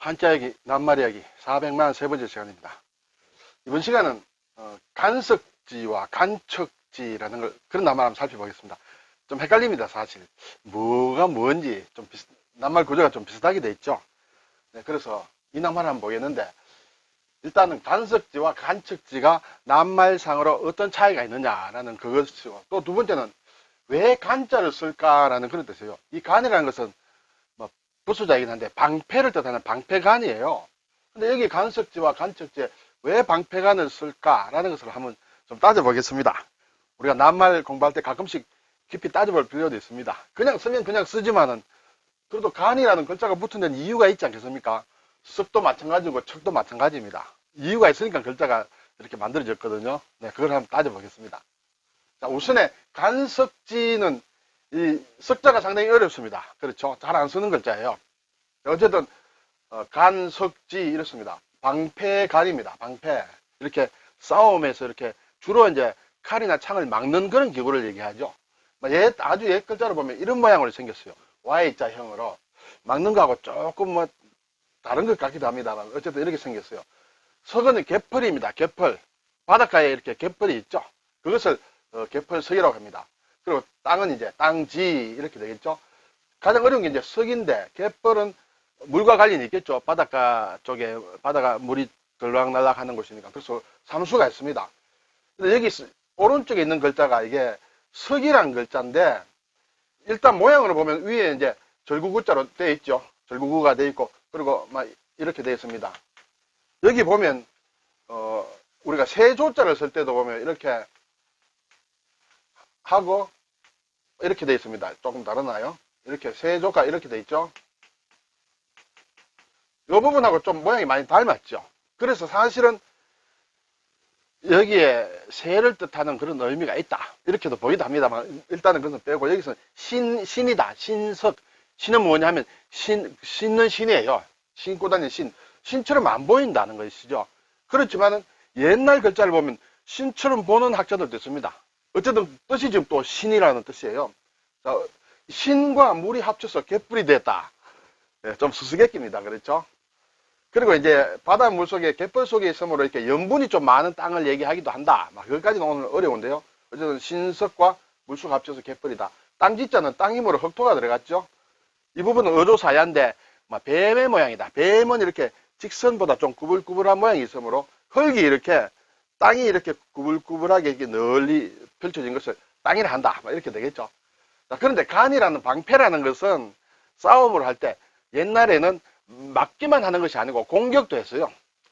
한자야기, 낱말 이야기 400만 세 번째 시간입니다. 이번 시간은 어, 간석지와 간척지라는 걸 그런 낱말 한번 살펴보겠습니다. 좀 헷갈립니다, 사실. 뭐가 뭔지 좀 비슷, 낱말 구조가 좀 비슷하게 돼 있죠. 네, 그래서 이 낱말 한번 보겠는데 일단은 간석지와 간척지가 낱말상으로 어떤 차이가 있느냐라는 그것이고 또 두 번째는 왜 간자를 쓸까라는 그런 뜻이에요. 이 간이라는 것은 뭐 부수자이긴 한데 방패를 뜻하는 방패간이에요. 근데 여기 간석지와 간척지에 왜 방패간을 쓸까라는 것을 한번 좀 따져보겠습니다. 우리가 낱말 공부할 때 가끔씩 깊이 따져볼 필요도 있습니다. 그냥 쓰면 그냥 쓰지만은 그래도 간이라는 글자가 붙은 데는 이유가 있지 않겠습니까? 습도 마찬가지고 척도 마찬가지입니다. 이유가 있으니까 글자가 이렇게 만들어졌거든요. 네, 그걸 한번 따져보겠습니다. 자, 우선에 간석지는 이 석자가 상당히 어렵습니다. 그렇죠. 잘 안 쓰는 글자예요. 어쨌든 어, 간 석지 이렇습니다. 방패 간입니다. 방패. 이렇게 싸움에서 이렇게 주로 이제 칼이나 창을 막는 그런 기구를 얘기하죠. 뭐 옛, 아주 옛 글자로 보면 이런 모양으로 생겼어요. Y자형으로 막는 거하고 조금 뭐 다른 것 같기도 합니다만 어쨌든 이렇게 생겼어요. 석은 개펄입니다. 개펄. 바닷가에 이렇게 개펄이 있죠. 그것을 어, 개펄석이라고 합니다. 그리고 땅은 이제 땅지 이렇게 되겠죠. 가장 어려운 게 이제 석인데 개펄은 물과 관련이 있겠죠. 바닷가 쪽에 바다가 물이 들락날락 하는 곳이니까. 그래서 삼수가 있습니다. 근데 여기 스- 오른쪽에 있는 글자가 이게 석이란 글자인데 일단 모양으로 보면 위에 이제 절구구자로 되어 있죠. 절구구가 되어 있고 그리고 막 이렇게 되어 있습니다. 여기 보면 어 우리가 세조자를 쓸 때도 보면 이렇게 하고 이렇게 되어 있습니다. 조금 다르나요? 이렇게 세조가 이렇게 되어 있죠. 이 부분하고 좀 모양이 많이 닮았죠. 그래서 사실은 여기에 새를 뜻하는 그런 의미가 있다. 이렇게도 보이도 합니다만 일단은 그것은 빼고 여기서 신, 신이다. 신석. 신은 뭐냐면 신, 신는 신이에요. 신고 다니는 신. 신처럼 안 보인다는 것이죠. 그렇지만은 옛날 글자를 보면 신처럼 보는 학자들도 있습니다. 어쨌든 뜻이 지금 또 신이라는 뜻이에요. 자, 신과 물이 합쳐서 개뿔이 됐다. 예, 좀 수수께끼입니다. 그렇죠? 그리고 이제 바닷물 속에 갯벌 속에 있으므로 이렇게 염분이 좀 많은 땅을 얘기하기도 한다. 막 그것까지는 오늘 어려운데요. 어쨌든 신석과 물속 합쳐서 갯벌이다. 땅지자는 땅이므로 흑토가 들어갔죠. 이 부분은 어조사야인데 막 뱀의 모양이다. 뱀은 이렇게 직선보다 좀 구불구불한 모양이 있으므로 흙이 이렇게 땅이 이렇게 구불구불하게 이렇게 널리 펼쳐진 것을 땅이라 한다. 막 이렇게 되겠죠. 자, 그런데 간이라는 방패라는 것은 싸움을 할 때 옛날에는 막기만 하는 것이 아니고 공격도 했어요.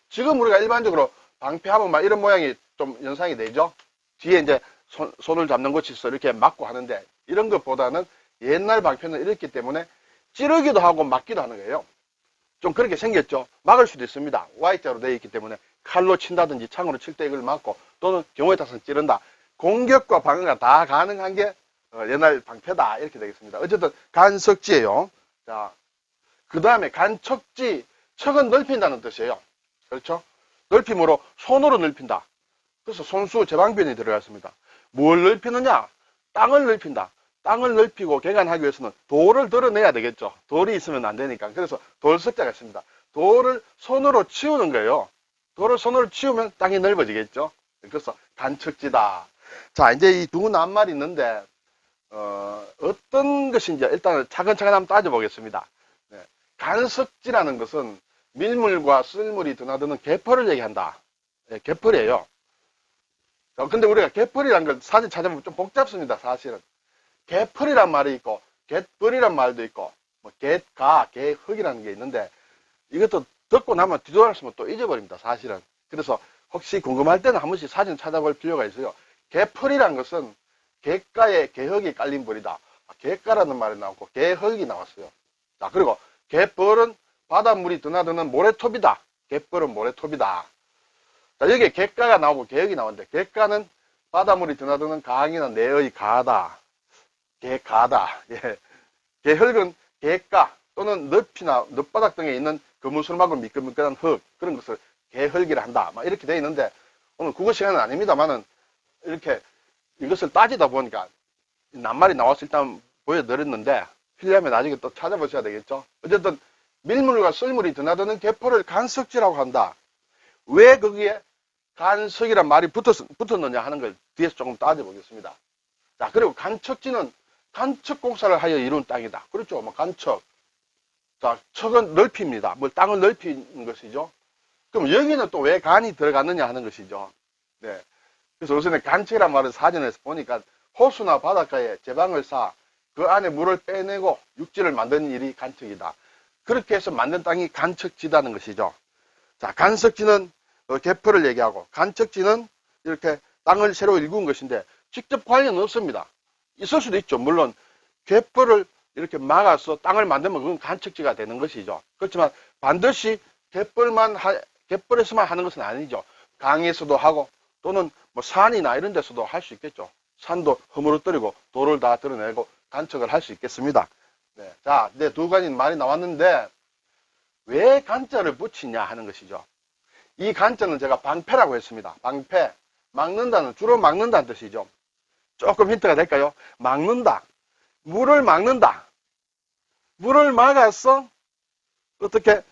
지금 우리가 일반적으로 방패하면 막 이런 모양이 좀 연상이 되죠. 뒤에 이제 손, 손을 잡는 것이 있어 이렇게 막고 하는데 이런 것보다는 옛날 방패는 이렇기 때문에 찌르기도 하고 막기도 하는 거예요. 좀 그렇게 생겼죠. 막을 수도 있습니다. Y자로 되어 있기 때문에 칼로 친다든지 창으로 칠 때 이걸 막고 또는 경우에 따라서 찌른다. 공격과 방어가 다 가능한 게 어, 옛날 방패다 이렇게 되겠습니다. 어쨌든 간석지예요. 자, 그 다음에 간척지, 척은 넓힌다는 뜻이에요. 그렇죠? 넓힘으로 손으로 넓힌다. 그래서 손수 제방변이 들어갔습니다. 뭘 넓히느냐? 땅을 넓힌다. 땅을 넓히고 개간하기 위해서는 돌을 드러내야 되겠죠. 돌이 있으면 안 되니까. 그래서 돌석자가 있습니다. 돌을 손으로 치우는 거예요. 돌을 손으로 치우면 땅이 넓어지겠죠. 그래서 간척지다. 자, 이제 이 두 낱말이 있는데, 어, 어떤 것인지 일단 차근차근 한번 따져보겠습니다. 네. 간석지라는 것은 밀물과 쓸물이 드나드는 개펄을 얘기한다. 네, 개펄이에요. 어, 근데 우리가 개펄이라는 걸 사진 찾아보면 좀 복잡습니다, 사실은. 개펄이란 말이 있고, 갯벌이란 말도 있고, 뭐, 갯가, 개흙이라는 게 있는데, 이것도 듣고 나면 뒤돌아서면 또 잊어버립니다, 사실은. 그래서 혹시 궁금할 때는 한 번씩 사진 찾아볼 필요가 있어요. 개펄이란 것은 갯가에 개흙이 깔린 벌이다. 아, 갯가라는 말이 나왔고, 개흙이 나왔어요. 자, 그리고 갯벌은 바닷물이 드나드는 모래톱이다. 갯벌은 모래톱이다. 자, 여기에 갯가가 나오고 개혁이 나오는데, 갯가는 바닷물이 드나드는 강이나 내의 가다. 개가다. 예. 개흙은 개가 또는 늪이나 늪바닥 등에 있는 그물술막을 미끌미끌한 흙, 그런 것을 개흙이라 한다. 막 이렇게 되어 있는데, 오늘 국어 시간은 아닙니다만은, 이렇게 이것을 따지다 보니까, 낱말이 나와서 일단 보여드렸는데, 필요하면 나중에 또 찾아보셔야 되겠죠. 어쨌든, 밀물과 썰물이 드나드는 개포를 간석지라고 한다. 왜 거기에 간석이란 말이 붙었, 붙었느냐 하는 걸 뒤에서 조금 따져보겠습니다. 자, 그리고 간척지는 간척 공사를 하여 이룬 땅이다. 그렇죠. 뭐 간척. 자, 척은 넓힙니다. 뭘 땅을 넓히는 것이죠. 그럼 여기는 또 왜 간이 들어갔느냐 하는 것이죠. 네. 그래서 우선에 간척이란 말을 사전에서 보니까 호수나 바닷가에 제방을 쌓아 그 안에 물을 빼내고 육지를 만드는 일이 간척이다. 그렇게 해서 만든 땅이 간척지다는 것이죠. 자, 간석지는 어, 개포를 얘기하고 간척지는 이렇게 땅을 새로 일군 것인데 직접 관련은 없습니다. 있을 수도 있죠. 물론 개포를 이렇게 막아서 땅을 만들면 그건 간척지가 되는 것이죠. 그렇지만 반드시 갯벌만 하, 갯벌에서만 하는 것은 아니죠. 강에서도 하고 또는 뭐 산이나 이런 데서도 할 수 있겠죠. 산도 허물어뜨리고 돌을 다 드러내고 간척을 할 수 있겠습니다. 네. 자, 이제 두 가지 말이 나왔는데 왜 간자를 붙이냐 하는 것이죠. 이 간자는 제가 방패라고 했습니다. 방패. 막는다는, 주로 막는다는 뜻이죠. 조금 힌트가 될까요? 막는다. 물을 막는다. 물을 막아서 어떻게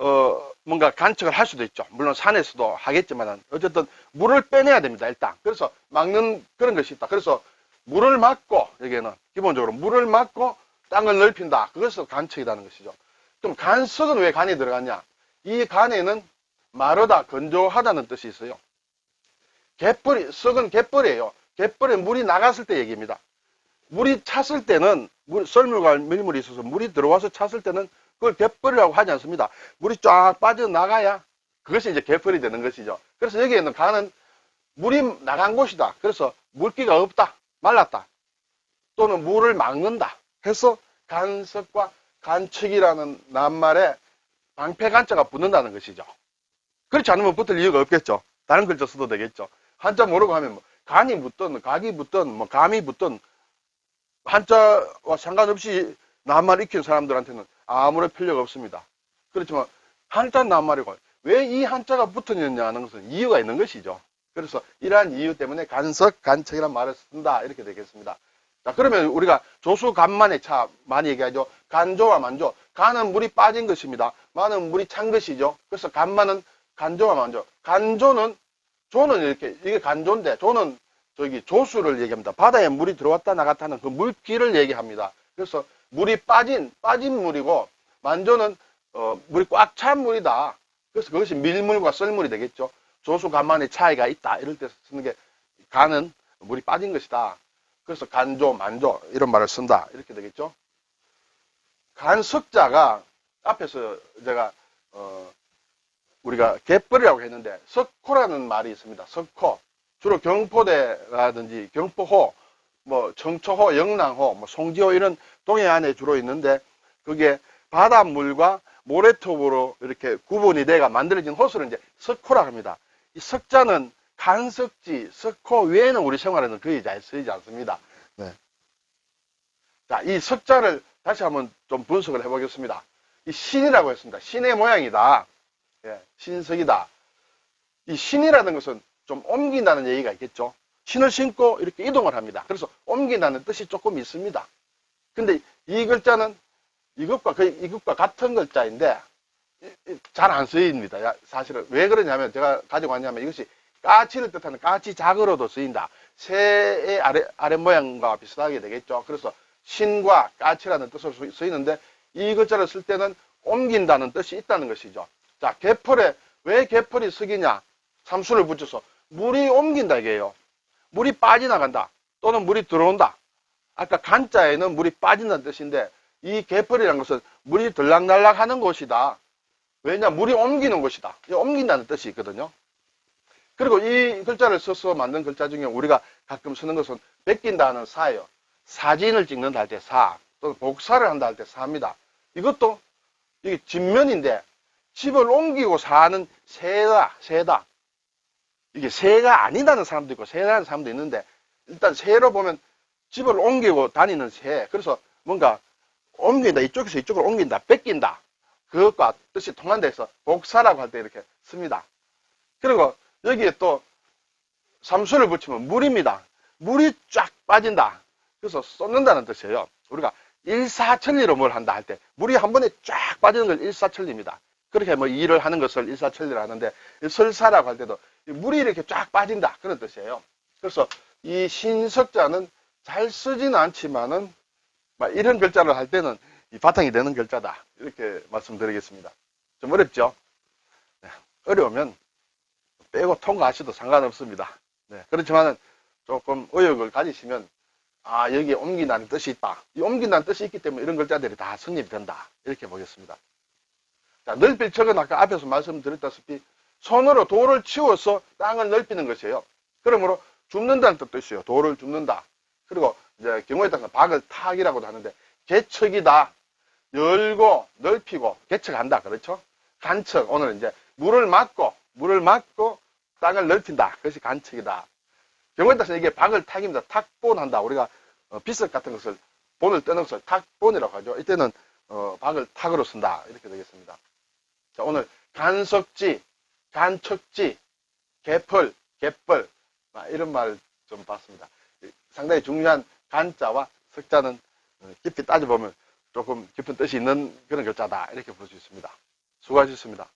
어 뭔가 간척을 할 수도 있죠. 물론 산에서도 하겠지만 어쨌든 물을 빼내야 됩니다. 일단 그래서 막는 그런 것이 있다. 그래서 물을 막고 여기에는 기본적으로 물을 막고 땅을 넓힌다. 그것을 간척이라는 것이죠. 그럼 간석은 왜 간이 들어갔냐? 이 간에는 마르다, 건조하다는 뜻이 있어요. 갯벌이, 석은 갯벌이에요. 갯벌에 물이 나갔을 때 얘기입니다. 물이 찼을 때는 물, 썰물과 밀물이 있어서 물이 들어와서 찼을 때는 그걸 갯벌이라고 하지 않습니다. 물이 쫙 빠져나가야 그것이 이제 갯벌이 되는 것이죠. 그래서 여기에는 간은 물이 나간 곳이다. 그래서 물기가 없다. 말랐다. 또는 물을 막는다. 해서 간석과 간척이라는 낱말에 방패 간자가 붙는다는 것이죠. 그렇지 않으면 붙을 이유가 없겠죠. 다른 글자 써도 되겠죠. 한자 모르고 하면 뭐 간이 붙든 각이 붙든 뭐 감이 붙든 한자와 상관없이 낱말 익힌 사람들한테는 아무런 필요가 없습니다. 그렇지만 한자 낱말이고 왜 이 한자가 붙었느냐 하는 것은 이유가 있는 것이죠. 그래서 이러한 이유 때문에 간석, 간척이라는 말을 쓴다 이렇게 되겠습니다. 자 그러면 우리가 조수 간만의 차 많이 얘기하죠. 간조와 만조. 간은 물이 빠진 것입니다. 만은 물이 찬 것이죠. 그래서 간만은 간조와 만조. 간조는 조는 이렇게 이게 간조인데 조는 저기 조수를 얘기합니다. 바다에 물이 들어왔다 나갔다 하는 그 물기를 얘기합니다. 그래서 물이 빠진 빠진 물이고 만조는 어, 물이 꽉 찬 물이다. 그래서 그것이 밀물과 썰물이 되겠죠. 조수 간만의 차이가 있다. 이럴 때 쓰는 게 간은 물이 빠진 것이다. 그래서 간조, 만조 이런 말을 쓴다. 이렇게 되겠죠. 간석자가 앞에서 제가 어, 우리가 갯벌이라고 했는데 석호라는 말이 있습니다. 석호. 주로 경포대라든지 경포호, 뭐 청초호, 영랑호, 뭐 송지호 이런 동해안에 주로 있는데 그게 바닷물과 모래톱으로 이렇게 구분이 돼가 만들어진 호수를 이제 석호라고 합니다. 이 석자는 간석지, 석호 외에는 우리 생활에는 거의 잘 쓰이지 않습니다. 네. 자, 이 석자를 다시 한번 좀 분석을 해보겠습니다. 이 신이라고 했습니다. 신의 모양이다. 예, 신석이다. 이 신이라는 것은 좀 옮긴다는 얘기가 있겠죠. 신을 신고 이렇게 이동을 합니다. 그래서 옮긴다는 뜻이 조금 있습니다. 근데 이 글자는 이것과 거의 이것과 같은 글자인데 잘 안 쓰입니다. 야, 사실은 왜 그러냐면 제가 가지고 왔냐면 이것이 까치를 뜻하는 까치 작으로도 쓰인다. 새의 아래, 아래 모양과 비슷하게 되겠죠. 그래서 신과 까치라는 뜻으로 쓰- 쓰이는데 이 글자를 쓸 때는 옮긴다는 뜻이 있다는 것이죠. 자, 개펄에 왜 개펄이 석이냐? 삼수를 붙여서 물이 옮긴다 이게요. 물이 빠져나간다. 또는 물이 들어온다. 아까 간자에는 물이 빠진다는 뜻인데 이 개펄이라는 것은 물이 들락날락 하는 곳이다. 왜냐? 물이 옮기는 곳이다. 이 옮긴다는 뜻이 있거든요. 그리고 이 글자를 써서 만든 글자 중에 우리가 가끔 쓰는 것은 베낀다는 사예요. 사진을 찍는다 할 때 사, 또는 복사를 한다 할 때 사입니다. 이것도 이게 진면인데 집을 옮기고 사는 새다, 새다. 이게 새가 아니다는 사람도 있고 새라는 사람도 있는데 일단 새로 보면 집을 옮기고 다니는 새. 그래서 뭔가 옮긴다, 이쪽에서 이쪽으로 옮긴다, 뺏긴다. 그것과 뜻이 통한다 해서 복사라고 할 때 이렇게 씁니다. 그리고 여기에 또 삼수를 붙이면 물입니다. 물이 쫙 빠진다. 그래서 쏟는다는 뜻이에요. 우리가 일사천리로 뭘 한다 할 때 물이 한 번에 쫙 빠지는 걸 일사천리입니다. 그렇게 뭐 일을 하는 것을 일사천리로 하는데 이 설사라고 할 때도 이 물이 이렇게 쫙 빠진다 그런 뜻이에요. 그래서 이 신석자는 잘 쓰지는 않지만은 막 이런 글자를 할 때는 이 바탕이 되는 글자다 이렇게 말씀드리겠습니다. 좀 어렵죠? 네, 어려우면 빼고 통과하셔도 상관없습니다. 네, 그렇지만은 조금 의욕을 가지시면 아 여기에 옮긴다는 뜻이 있다. 이 옮긴다는 뜻이 있기 때문에 이런 글자들이 다 성립이 된다. 이렇게 보겠습니다. 자, 넓힐 척은 아까 앞에서 말씀드렸다시피 손으로 돌을 치워서 땅을 넓히는 것이에요. 그러므로 줍는다는 뜻도 있어요. 돌을 줍는다. 그리고 이제 경우에 따라서 박을 탁이라고도 하는데 개척이다. 열고 넓히고 개척한다. 그렇죠? 간척 오늘 이제 물을 막고 물을 막고 땅을 넓힌다. 그것이 간척이다. 경우에 따라서 이게 박을 탁입니다. 탁본한다. 우리가 어, 비석 같은 것을 본을 뜨는 것을 탁본이라고 하죠. 이때는 어, 박을 탁으로 쓴다. 이렇게 되겠습니다. 자, 오늘 간석지, 간척지, 개펄, 아, 이런 말좀 봤습니다. 상당히 중요한 간자와 석자는 어, 깊이 따져보면 조금 깊은 뜻이 있는 그런 글자다. 이렇게 볼 수 있습니다. 수고하셨습니다.